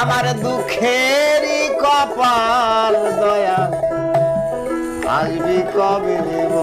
আমার দুঃখের কপাল দয়া আসবি কবে দেব